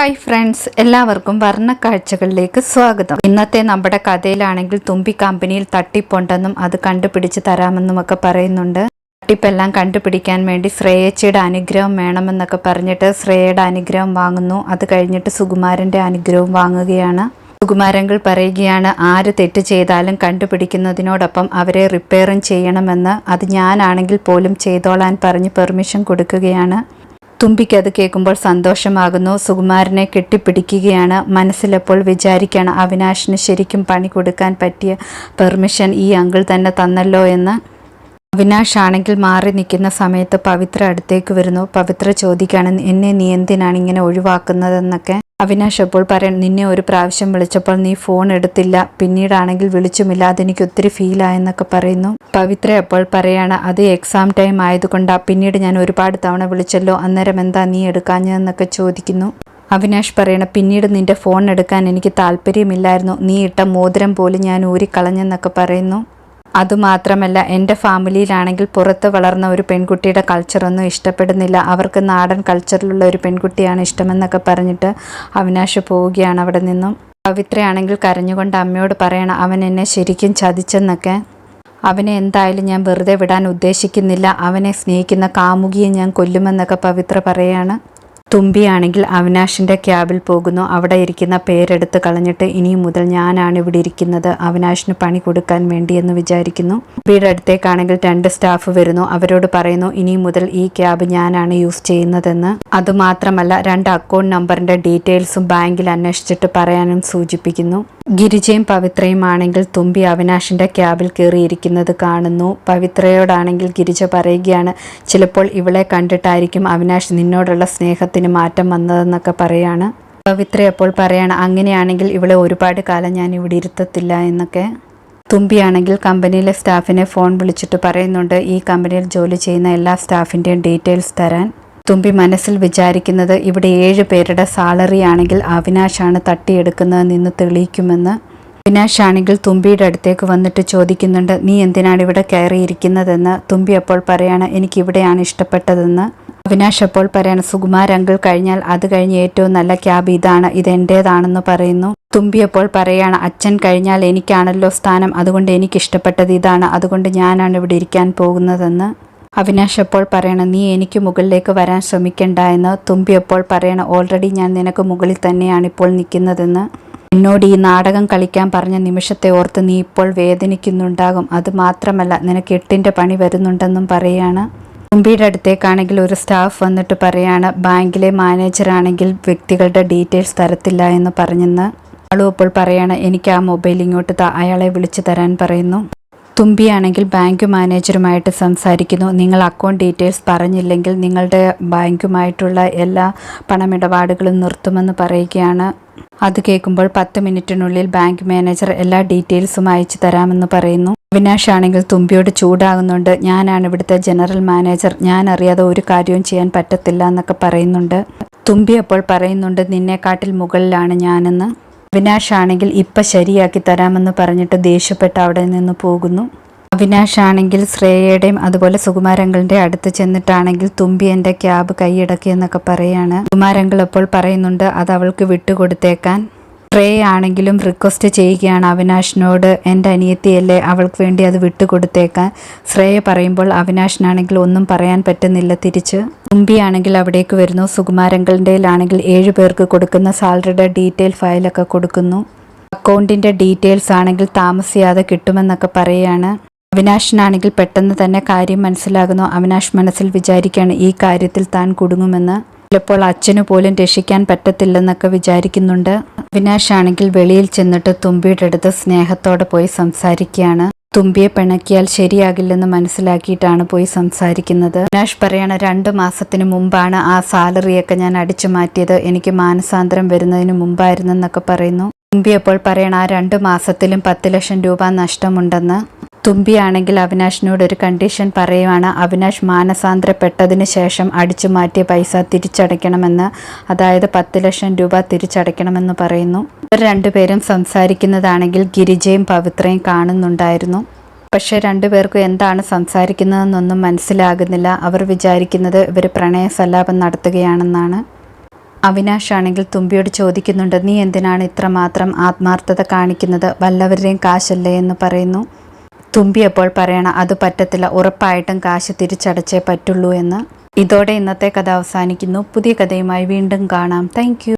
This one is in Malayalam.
ഹായ് ഫ്രണ്ട്സ് എല്ലാവർക്കും വർണ കാഴ്ചകളിലേക്ക് സ്വാഗതം. ഇന്നത്തെ നമ്മുടെ കഥയിലാണെങ്കിൽ തുമ്പി കമ്പനിയിൽ തട്ടിപ്പുണ്ടെന്നും അത് കണ്ടുപിടിച്ച് തരാമെന്നും ഒക്കെ പറയുന്നുണ്ട്. തട്ടിപ്പെല്ലാം കണ്ടുപിടിക്കാൻ വേണ്ടി ശ്രേയച്ചിയുടെ അനുഗ്രഹം വേണമെന്നൊക്കെ പറഞ്ഞിട്ട് ശ്രേയയുടെ അനുഗ്രഹം വാങ്ങുന്നു. അത് കഴിഞ്ഞിട്ട് സുകുമാരന്റെ അനുഗ്രഹം വാങ്ങുകയാണ്. സുകുമാരങ്ങൾ പറയുകയാണ് ആര് തെറ്റ് ചെയ്താലും കണ്ടുപിടിക്കുന്നതിനോടൊപ്പം അവരെ റിപ്പയറും ചെയ്യണമെന്ന്. അത് ഞാനാണെങ്കിൽ പോലും ചെയ്തോളാൻ പറഞ്ഞ് പെർമിഷൻ കൊടുക്കുകയാണ്. തുമ്പിക്ക് അത് കേൾക്കുമ്പോൾ സന്തോഷമാകുന്നു. സുകുമാരനെ കെട്ടിപ്പിടിക്കുകയാണ്. മനസ്സിലപ്പോൾ വിചാരിക്കുകയാണ് അവിനാശിന് ശരിക്കും പണി കൊടുക്കാൻ പറ്റിയ പെർമിഷൻ ഈ അങ്കിൾ തന്നെ തന്നല്ലോ എന്ന്. അവിനാഷ് ആണെങ്കിൽ മാറി നിൽക്കുന്ന സമയത്ത് പവിത്ര അടുത്തേക്ക് വരുന്നു. പവിത്ര ചോദിക്കുകയാണ് എന്നെ നീ എന്തിനാണ് ഇങ്ങനെ ഒഴിവാക്കുന്നതെന്നൊക്കെ? അവിനാഷ് അപ്പോൾ പറയാൻ നിന്നെ ഒരു പ്രാവശ്യം വിളിച്ചപ്പോൾ നീ ഫോൺ എടുത്തില്ല. പിന്നീടാണെങ്കിൽ വിളിച്ചുമില്ല. അതെനിക്ക് ഒത്തിരി ഫീലായെന്നൊക്കെ പറയുന്നു. പവിത്ര അപ്പോൾ പറയാണ് അത് എക്സാം ടൈം ആയതുകൊണ്ടാണ് പിന്നീട് ഞാൻ ഒരുപാട് തവണ വിളിച്ചല്ലോ. അന്നേരം എന്താ നീ എടുക്കാഞ്ഞതെന്നൊക്കെ ചോദിക്കുന്നു. അവിനാഷ് പറയണ പിന്നീട് നിന്റെ ഫോൺ എടുക്കാൻ എനിക്ക് താല്പര്യമില്ലായിരുന്നു. നീ ഇട്ട മോതിരം പോലും ഞാൻ ഊരിക്കളഞ്ഞെന്നൊക്കെ പറയുന്നു. അതുമാത്രമല്ല എന്റെ ഫാമിലിയിലാണെങ്കിൽ പുറത്ത് വളർന്ന ഒരു പെൺകുട്ടിയുടെ കൾച്ചറൊന്നും ഇഷ്ടപ്പെടുന്നില്ല. അവർക്ക് നാടൻ കൾച്ചറിലുള്ള ഒരു പെൺകുട്ടിയാണ് ഇഷ്ടമെന്നൊക്കെ പറഞ്ഞിട്ട് അവിനാശ് പോവുകയാണ് അവിടെ നിന്നും. പവിത്രയാണെങ്കിൽ കരഞ്ഞുകൊണ്ട് അമ്മയോട് പറയണം അവൻ എന്നെ ശരിക്കും ചതിച്ചെന്നൊക്കെ. അവനെ എന്തായാലും ഞാൻ വെറുതെ വിടാൻ ഉദ്ദേശിക്കുന്നില്ല. അവനെ സ്നേഹിക്കുന്ന കാമുകിയെ ഞാൻ കൊല്ലുമെന്നൊക്കെ പവിത്ര പറയാണ്. തുമ്പിയാണെങ്കിൽ അവിനാഷിന്റെ ക്യാബിൽ പോകുന്നു. അവിടെ ഇരിക്കുന്ന പേരെടുത്ത് കളഞ്ഞിട്ട് ഇനി മുതൽ ഞാനാണ് ഇവിടെ ഇരിക്കുന്നത്. അവിനാഷിന് പണി കൊടുക്കാൻ വേണ്ടി എന്ന് വിചാരിക്കുന്നു. തുമ്പിയുടെ അടുത്തേക്കാണെങ്കിൽ രണ്ട് സ്റ്റാഫ് വരുന്നു. അവരോട് പറയുന്നു ഇനി മുതൽ ഈ ക്യാബ് ഞാനാണ് യൂസ് ചെയ്യുന്നതെന്ന്. അതുമാത്രമല്ല രണ്ട് അക്കൗണ്ട് നമ്പറിന്റെ ഡീറ്റെയിൽസും ബാങ്കിൽ അന്വേഷിച്ചിട്ട് പറയാനും സൂചിപ്പിക്കുന്നു. ഗിരിജയും പവിത്രയും ആണെങ്കിൽ തുമ്പി അവിനാഷിന്റെ ക്യാബിൽ കയറിയിരിക്കുന്നത് കാണുന്നു. പവിത്രയോടാണെങ്കിൽ ഗിരിജ പറയുകയാണ് ചിലപ്പോൾ ഇവളെ കണ്ടിട്ടായിരിക്കും അവിനാഷ് നിന്നോടുള്ള സ്നേഹത്തിന് മാറ്റം വന്നതെന്നൊക്കെ പറയാണ്. പവിത്ര അപ്പോൾ പറയാണ് അങ്ങനെയാണെങ്കിൽ ഇവിടെ ഒരുപാട് കാലം ഞാൻ ഇവിടെ ഇരുത്തത്തില്ല എന്നൊക്കെ. തുമ്പിയാണെങ്കിൽ കമ്പനിയിലെ സ്റ്റാഫിനെ ഫോൺ വിളിച്ചിട്ട് പറയുന്നുണ്ട് ഈ കമ്പനിയിൽ ജോലി ചെയ്യുന്ന എല്ലാ സ്റ്റാഫിന്റെയും ഡീറ്റെയിൽസ് തരാൻ. തുമ്പി മനസ്സിൽ വിചാരിക്കുന്നത് ഇവിടെ ഏഴ് പേരുടെ സാലറി ആണെങ്കിൽ അവിനാശാണ് തട്ടിയെടുക്കുന്നത് നിന്ന് തെളിയിക്കുമെന്ന്. അവിനാശ് ആണെങ്കിൽ തുമ്പിയുടെ അടുത്തേക്ക് വന്നിട്ട് ചോദിക്കുന്നുണ്ട് നീ എന്തിനാണ് ഇവിടെ കയറിയിരിക്കുന്നതെന്ന്? തുമ്പി അപ്പോൾ പറയാണ് എനിക്കിവിടെയാണ് ഇഷ്ടപ്പെട്ടതെന്ന്. അവിനാഷ് അപ്പോൾ പറയാണ് സുകുമാർ അങ്കിൾ കഴിഞ്ഞാൽ അത് കഴിഞ്ഞ് ഏറ്റവും നല്ല ക്യാബ് ഇതാണ് ഇത് എന്റേതാണെന്ന് പറയുന്നു. തുമ്പി അപ്പോൾ പറയാണ് അച്ഛൻ കഴിഞ്ഞാൽ എനിക്കാണല്ലോ സ്ഥാനം അതുകൊണ്ട് എനിക്ക് എനിക്കിഷ്ടപ്പെട്ടത് ഇതാണ് അതുകൊണ്ട് ഞാനാണ് ഇവിടെ ഇരിക്കാൻ പോകുന്നതെന്ന്. അവിനാഷ് അപ്പോൾ പറയണം നീ എനിക്ക് മുകളിലേക്ക് വരാൻ ശ്രമിക്കണ്ട എന്ന്. തുമ്പി പറയണം ഓൾറെഡി ഞാൻ നിനക്ക് മുകളിൽ തന്നെയാണ് ഇപ്പോൾ നിൽക്കുന്നതെന്ന്. എന്നോട് ഈ നാടകം കളിക്കാൻ പറഞ്ഞ നിമിഷത്തെ ഓർത്ത് നീ ഇപ്പോൾ വേദനിക്കുന്നുണ്ടാകും അത് മാത്രമല്ല നിനക്ക് എട്ടിന്റെ പണി വരുന്നുണ്ടെന്നും പറയാണ്. തുമ്പിയുടെ അടുത്തേക്കാണെങ്കിൽ ഒരു സ്റ്റാഫ് വന്നിട്ട് പറയാണ് ബാങ്കിലെ മാനേജർ ആണെങ്കിൽ വ്യക്തികളുടെ ഡീറ്റെയിൽസ് തരത്തില്ല എന്ന് പറഞ്ഞെന്ന്. ആളും അപ്പോൾ പറയാണ് എനിക്ക് ആ മൊബൈൽ ഇങ്ങോട്ട് അയാളെ വിളിച്ചു തരാൻ പറയുന്നു. തുമ്പിയാണെങ്കിൽ ബാങ്ക് മാനേജറുമായിട്ട് സംസാരിക്കുന്നു നിങ്ങൾ അക്കൗണ്ട് ഡീറ്റെയിൽസ് പറഞ്ഞില്ലെങ്കിൽ നിങ്ങളുടെ ബാങ്കുമായിട്ടുള്ള എല്ലാ പണമിടപാടുകളും നിർത്തുമെന്ന് പറയുകയാണ്. അത് കേൾക്കുമ്പോൾ പത്ത് മിനിറ്റിനുള്ളിൽ ബാങ്ക് മാനേജർ എല്ലാ ഡീറ്റെയിൽസും അയച്ചു തരാമെന്ന് പറയുന്നു. അവിനാഷ് ആണെങ്കിൽ തുമ്പിയോട് ചൂടാകുന്നുണ്ട്. ഞാനാണ് ഇവിടുത്തെ ജനറൽ മാനേജർ. ഞാൻ അറിയാതെ ഒരു കാര്യവും ചെയ്യാൻ പറ്റത്തില്ല എന്നൊക്കെ പറയുന്നുണ്ട്. തുമ്പി അപ്പോൾ പറയുന്നുണ്ട് നിന്നെക്കാട്ടിൽ മുകളിലാണ് ഞാനെന്ന്. അവിനാഷ് ആണെങ്കിൽ ഇപ്പം ശരിയാക്കി തരാമെന്ന് പറഞ്ഞിട്ട് ദേഷ്യപ്പെട്ട് അവിടെ നിന്ന് പോകുന്നു. അവിനാഷ് ആണെങ്കിൽ ശ്രേയയുടെയും അതുപോലെ സുകുമാരങ്ങളുടെ അടുത്ത് ചെന്നിട്ടാണെങ്കിൽ തുമ്പി എന്റെ ക്യാബ് കൈയടക്കി എന്നൊക്കെ പറയാണ്. സുകുമാരങ്ങൾ അപ്പോൾ പറയുന്നുണ്ട് അത് അവൾക്ക് വിട്ടുകൊടുത്തേക്കാൻ. ട്രേ ആണെങ്കിലും റിക്വസ്റ്റ് ചെയ്യുകയാണ് അവിനാഷിനോട്. എന്റെ അനിയത്തിയല്ലേ അവൾക്ക് വേണ്ടി അത് വിട്ടുകൊടുത്തേക്കാൻ ശ്രേയ പറയുമ്പോൾ അവിനാഷിനാണെങ്കിൽ ഒന്നും പറയാൻ പറ്റുന്നില്ല തിരിച്ച്. തുമ്പിയാണെങ്കിൽ അവിടേക്ക് വരുന്നു. സുകുമാരങ്കലിന്റെയിലാണെങ്കിൽ ഏഴു പേർക്ക് കൊടുക്കുന്ന സാലറിയുടെ ഡീറ്റെയിൽ ഫയലൊക്കെ കൊടുക്കുന്നു. അക്കൗണ്ടിന്റെ ഡീറ്റെയിൽസ് ആണെങ്കിൽ താമസിയാതെ കിട്ടുമെന്നൊക്കെ പറയുകയാണ് അവിനാഷിനാണെങ്കിൽ പെട്ടെന്ന് തന്നെ കാര്യം മനസ്സിലാകുന്നു. അവിനാഷ് മനസ്സിൽ വിചാരിക്കുകയാണ് ഈ കാര്യത്തിൽ താൻ കുടുങ്ങുമെന്ന്. ചിലപ്പോൾ അച്ഛനു പോലും രക്ഷിക്കാൻ പറ്റത്തില്ലെന്നൊക്കെ വിചാരിക്കുന്നുണ്ട്. അവിനാഷ് ആണെങ്കിൽ വെളിയിൽ ചെന്നിട്ട് തുമ്പിയുടെ അടുത്ത് സ്നേഹത്തോടെ പോയി സംസാരിക്കുകയാണ്. തുമ്പിയെ പിണക്കിയാൽ ശരിയാകില്ലെന്ന് മനസ്സിലാക്കിയിട്ടാണ് പോയി സംസാരിക്കുന്നത്. അവിനാഷ് പറയണ രണ്ട് മാസത്തിന് മുമ്പാണ് ആ സാലറിയൊക്കെ ഞാൻ അടിച്ചു മാറ്റിയത്. എനിക്ക് മാനസാന്തരം വരുന്നതിന് മുമ്പായിരുന്നെന്നൊക്കെ പറയുന്നു. തുമ്പി അപ്പോൾ പറയണ ആ രണ്ട് മാസത്തിലും പത്ത് ലക്ഷം രൂപ നഷ്ടമുണ്ടെന്ന്. തുമ്പിയാണെങ്കിൽ അവിനാഷിനോട് ഒരു കണ്ടീഷൻ പറയുവാണ്. അവിനാഷ് മാനസാന്തരപ്പെട്ടതിന് ശേഷം അടിച്ചു മാറ്റിയ പൈസ തിരിച്ചടയ്ക്കണമെന്ന് അതായത് പത്ത് ലക്ഷം രൂപ തിരിച്ചടയ്ക്കണമെന്ന് പറയുന്നു. ഇവർ രണ്ടുപേരും സംസാരിക്കുന്നതാണെങ്കിൽ ഗിരിജയും പവിത്രയും കാണുന്നുണ്ടായിരുന്നു. പക്ഷെ രണ്ടുപേർക്കും എന്താണ് സംസാരിക്കുന്നതെന്നൊന്നും മനസ്സിലാകുന്നില്ല. അവർ വിചാരിക്കുന്നത് ഇവർ പ്രണയ സല്ലാപം നടത്തുകയാണെന്നാണ്. അവിനാഷ് ആണെങ്കിൽ തുമ്പിയോട് ചോദിക്കുന്നുണ്ട് നീ എന്തിനാണ് ഇത്രമാത്രം ആത്മാർത്ഥത കാണിക്കുന്നത്? വല്ലവരുടെയും കാശല്ലേ? എന്ന് പറയുന്നു. തുമ്പി അപ്പോൾ പറയണം അത് പറ്റത്തില്ല ഉറപ്പായിട്ടും കാശ് തിരിച്ചടച്ചേ പറ്റുള്ളൂ എന്ന്. ഇതോടെ ഇന്നത്തെ കഥ അവസാനിക്കുന്നു. പുതിയ കഥയുമായി വീണ്ടും കാണാം. താങ്ക്